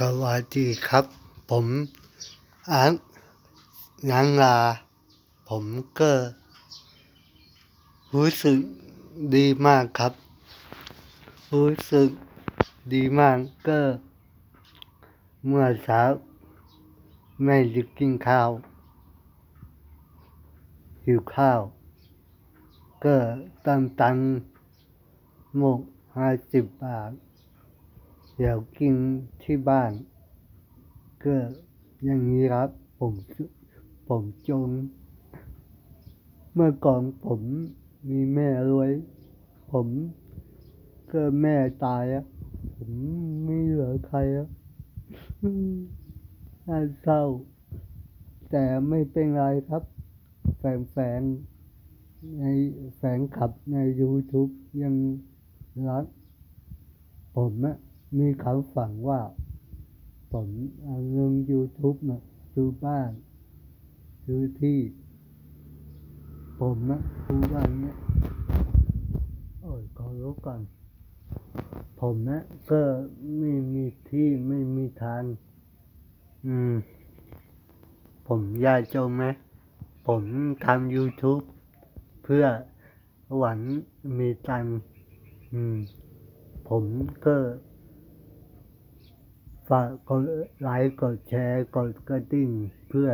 สวัสดีครับ ผมอังนังลา ผมก็รู้สึกดีมากครับ รู้สึกดีมากก็ เมื่อเช้าแม่จะกินข้าว หิวข้าว ก็ตั้งตังหมกห้าสิบบาท เดี๋ยวกินที่บ้าน ก็อย่างนี้ครับ ผมผมจนเมื่อก่อนผมมีแม่รวย ผมก็แม่ตายอะผมไม่เหลือใครอะน่าเศร้า แต่ไม่เป็นไรครับ แฟนๆในแฟนคลับใน YouTube ยังรักผมอะ มีคำฝันว่าผมเอาเงิน YouTube มาซื้อบ้านซื้อที่ ผมนะซื้อบ้านเนี้ยโอ้ยขอรู้ก่อนผมนะก็ไม่มีที่ไม่มีทางอืม ผมยากจนไหมผมทำ YouTube เพื่อหวังมีตังอืม ผมก็ ฝากกดไลค์กดแชร์กดกระดิ่ง เพื่อ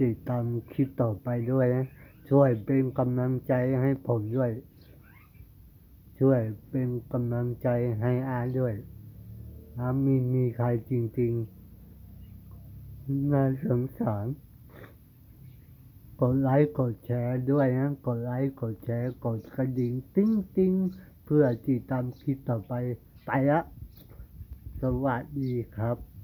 ติดตามคลิปต่อไปด้วยนะ ช่วยเป็นกำลังใจให้ผมด้วย ช่วยเป็นกำลังใจให้อาด้วยอามีมีใครจริง ๆ น่าสงสารกดไลค์กดแชร์ด้วยนะ กดไลค์กดแชร์กดกระดิ่ง ติ้งติ้งเพื่อติดตามคลิปต่อไป ไปละ สวัสดีครับ